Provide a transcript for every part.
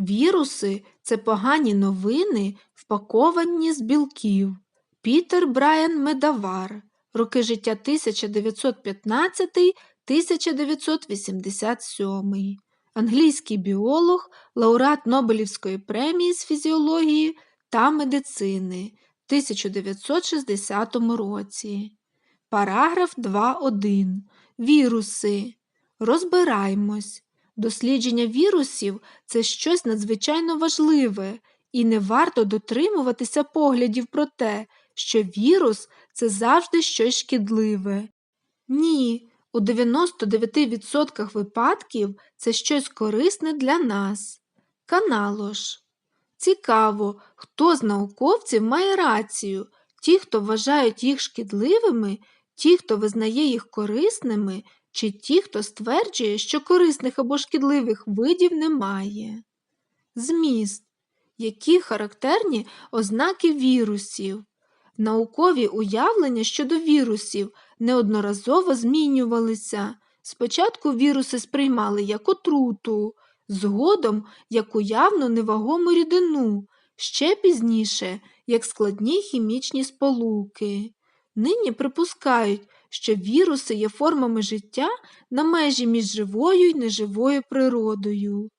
Віруси це погані новини, впаковані з білків. Пітер Брайан Медавар. Роки життя 1915-1987. Англійський біолог, лауреат Нобелівської премії з фізіології та медицини в 1960 році. Параграф 2.1. Віруси. Розбираймось. Дослідження вірусів це щось надзвичайно важливе, і не варто дотримуватися поглядів про те, що вірус це завжди щось шкідливе. Ні, у 99% випадків це щось корисне для нас. Каналош. Цікаво, хто з науковців має рацію, ті, хто вважають їх шкідливими, ті, хто визнає їх корисними, чи ті, хто стверджує, що корисних або шкідливих видів немає. Зміст. Які характерні ознаки вірусів? Наукові уявлення щодо вірусів неодноразово змінювалися. Спочатку віруси сприймали як отруту, згодом як уявну невагому рідину, ще пізніше як складні хімічні сполуки. Нині припускають, що віруси є формами життя на межі між живою і неживою природою.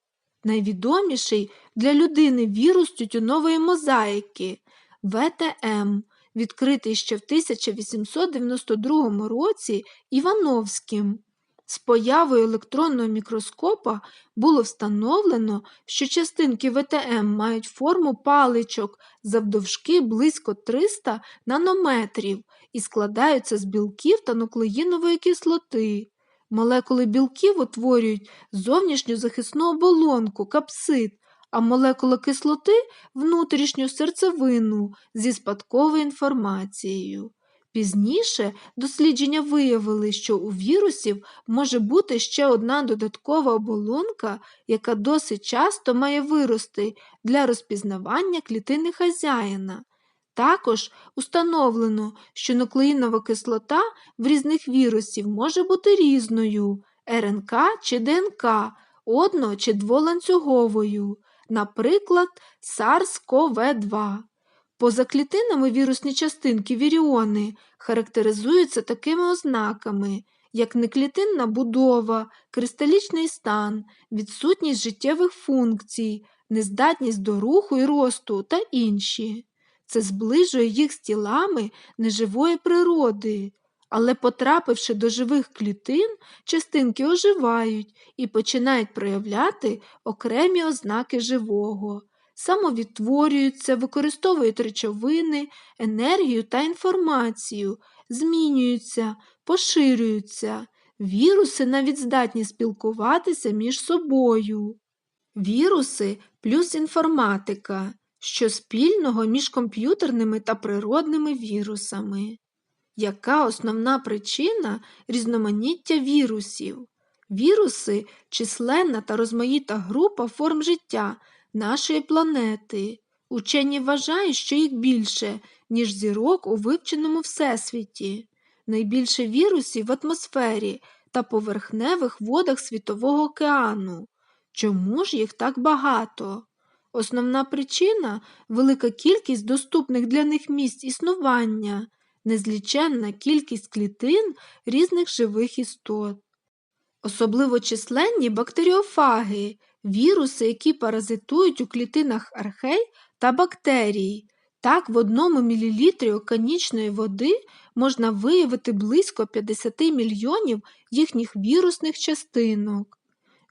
Найвідоміший для людини вірус тютюнової мозаїки ВТМ, відкритий ще в 1892 році Івановським. З появою електронного мікроскопа було встановлено, що частинки ВТМ мають форму паличок завдовжки близько 300 нанометрів і складаються з білків та нуклеїнової кислоти. Молекули білків утворюють зовнішню захисну оболонку, капсид, а молекула кислоти внутрішню серцевину зі спадковою інформацією. Пізніше дослідження виявили, що у вірусів може бути ще одна додаткова оболонка, яка досить часто має вирости для розпізнавання клітини хазяїна. Також установлено, що нуклеїнова кислота в різних вірусів може бути різною РНК чи ДНК, одно- чи дволанцюговою, наприклад, SARS-CoV-2. Поза клітинами вірусні частинки віріони характеризуються такими ознаками, як неклітинна будова, кристалічний стан, відсутність життєвих функцій, нездатність до руху і росту та інші. Це зближує їх з тілами неживої природи, але, потрапивши до живих клітин, частинки оживають і починають проявляти окремі ознаки живого, самовідтворюються, використовують речовини, енергію та інформацію, змінюються, поширюються. Віруси навіть здатні спілкуватися між собою. Віруси плюс інформатика що спільного між комп'ютерними та природними вірусами. Яка основна причина різноманіття вірусів? Віруси численна та розмаїта група форм життя нашої планети. Учені вважають, що їх більше, ніж зірок у вивченому всесвіті. Найбільше вірусів в атмосфері та поверхневих водах Світового океану. Чому ж їх так багато? Основна причина велика кількість доступних для них місць існування, незліченна кількість клітин різних живих істот. Особливо численні бактеріофаги, віруси, які паразитують у клітинах архей та бактерій. Так, в одному мілілітрі оканічної води можна виявити близько 50 мільйонів їхніх вірусних частинок.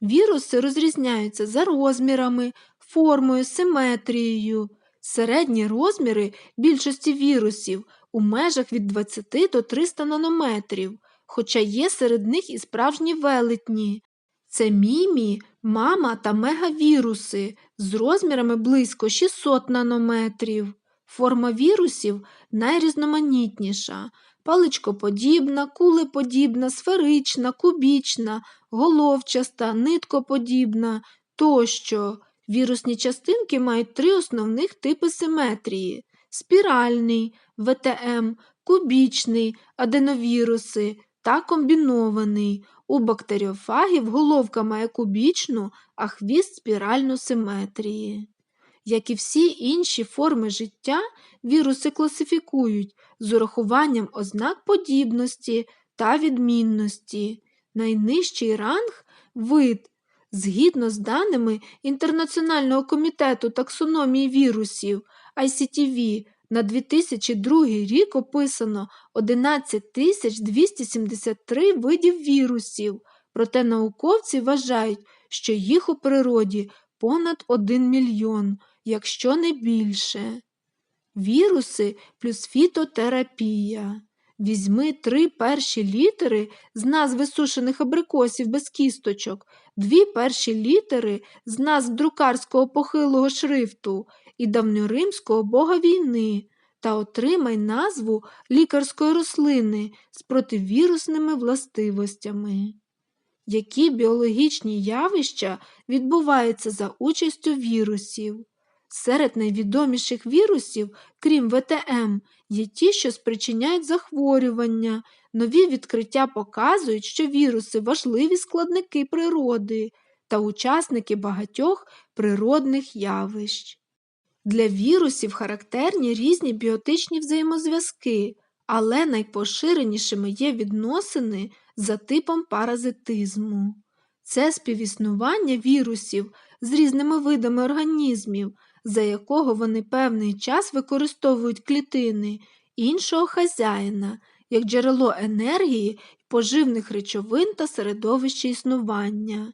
Віруси розрізняються за розмірами, формою, симетрією. Середні розміри більшості вірусів у межах від 20 до 300 нанометрів, хоча є серед них і справжні велетні. Це мімі, мама та мегавіруси з розмірами близько 600 нанометрів. Форма вірусів найрізноманітніша, паличкоподібна, кулеподібна, сферична, кубічна, головчаста, ниткоподібна тощо. Вірусні частинки мають три основних типи симетрії спіральний ВТМ, кубічний аденовіруси та комбінований. У бактеріофагів головка має кубічну, а хвіст спіральну симетрії. Як і всі інші форми життя, віруси класифікують з урахуванням ознак подібності та відмінності. Найнижчий ранг вид. Згідно з даними Інтернаціонального комітету таксономії вірусів ICTV на 2002 рік описано 11 273 видів вірусів, проте науковці вважають, що їх у природі понад 1 мільйон, якщо не більше. Віруси плюс фітотерапія. Візьми три перші літери з назви сушених абрикосів без кісточок, дві перші літери з назв друкарського похилого шрифту і давньоримського бога війни та отримай назву лікарської рослини з противірусними властивостями. Які біологічні явища відбуваються за участю вірусів? Серед найвідоміших вірусів, крім ВТМ, є ті, що спричиняють захворювання. Нові відкриття показують, що віруси важливі складники природи та учасники багатьох природних явищ. Для вірусів характерні різні біотичні взаємозв'язки, але найпоширенішими є відносини за типом паразитизму. Це співіснування вірусів з різними видами організмів, за якого вони певний час використовують клітини іншого хазяїна як джерело енергії, поживних речовин та середовище існування.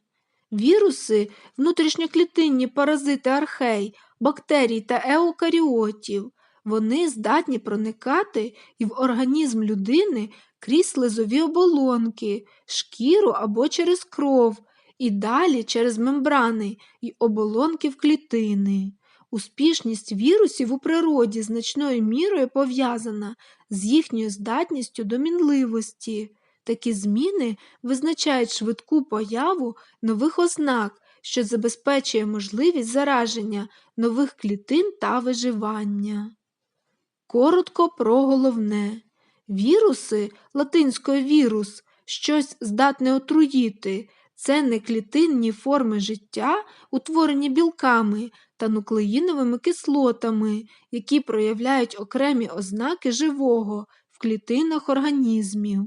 Віруси, внутрішньоклітинні паразити архей, бактерій та еукаріотів, вони здатні проникати і в організм людини крізь слизові оболонки, шкіру або через кров, і далі через мембрани і оболонки в клітини. Успішність вірусів у природі значною мірою пов'язана з їхньою здатністю до мінливості. Такі зміни визначають швидку появу нових ознак, що забезпечує можливість зараження нових клітин та виживання. Коротко про головне. Віруси латинською вірус, щось здатне отруїти, це не клітинні форми життя, утворені білками та нуклеїновими кислотами, які проявляють окремі ознаки живого в клітинах організмів.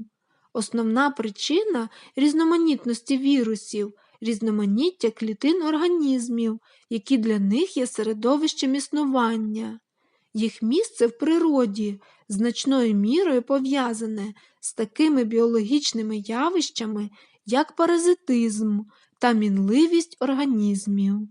Основна причина різноманітності вірусів різноманіття клітин організмів, які для них є середовищем існування. Їх місце в природі значною мірою пов'язане з такими біологічними явищами, як паразитизм та мінливість організмів.